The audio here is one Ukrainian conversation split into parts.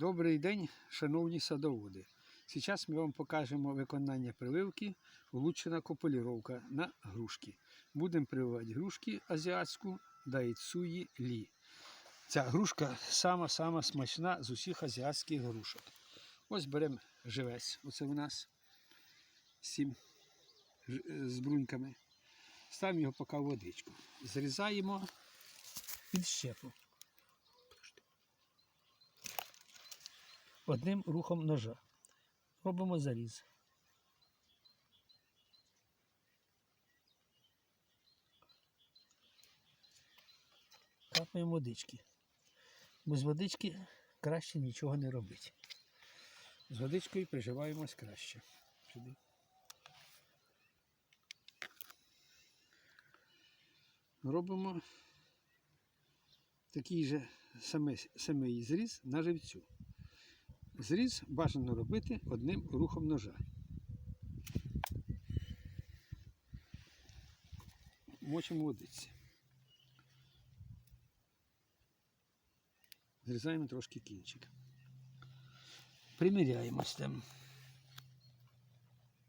Добрий день, шановні садоводи. Зараз ми вам покажемо виконання прививки улучшена кополіровка на грушки. Будемо прививати грушки азіатську Дайцуї Лі. Ця грушка сама-сама смачна з усіх азіатських грушок. Ось беремо живець. Оце у нас сім з бруньками. Ставимо його поки в водичку. Зрізаємо під щепу. Одним рухом ножа. Робимо заріз. Капаємо водички. Без водички краще нічого не робити. З водичкою приживаємось краще. Сюди. Робимо такий же самий, самий зріз на живцю. Зріз бажано робити одним рухом ножа. Мочимо водиці. Зрізаємо трошки кінчик. Приміряємось там.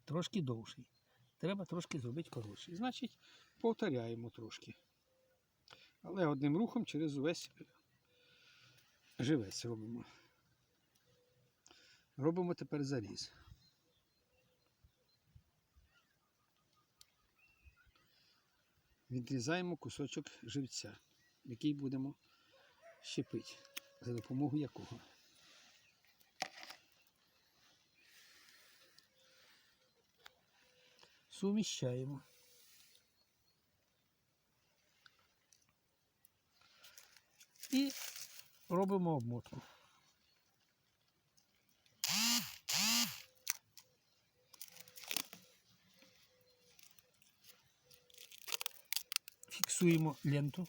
Трошки довший. Треба трошки зробити коротший. Значить, повторяємо трошки. Але одним рухом через увесь живець робимо. Робимо тепер заріз. Відрізаємо кусочок живця, який будемо щепити, за допомогою якого. Суміщаємо. І робимо обмотку. Фіксуємо ленту,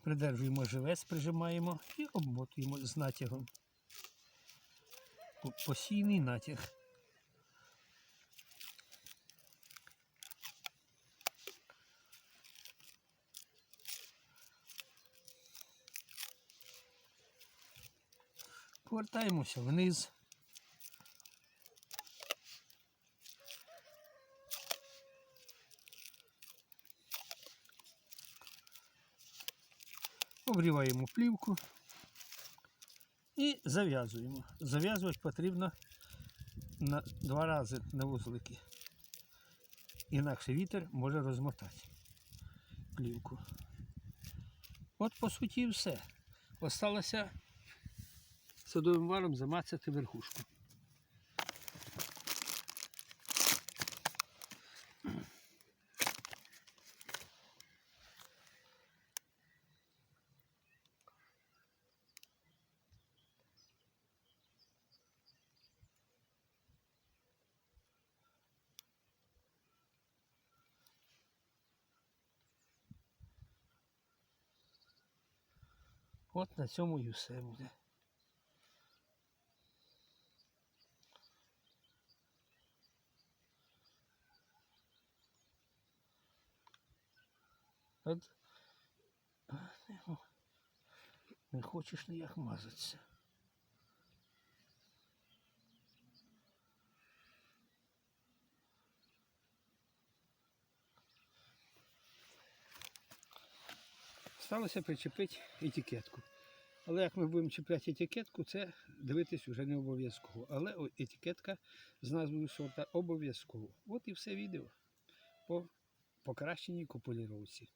придержуємо живець, прижимаємо і обмотуємо з натягом. По- Постійний натяг. Повертаємося вниз. Обріваємо плівку і зав'язуємо. Зав'язувати потрібно на два рази на вузлики. Інакше вітер може розмотати плівку. От по суті і все. Осталося садовим варом замацати верхушку. От на цьому і все буде. От не, хочеш ніяк мазатися. Сталося причепити етикетку. Але як ми будемо чіпляти етикетку, це дивитись вже не обов'язково. Але етикетка з назвою сорта обов'язково. От і все відео по покращеній копуліровці.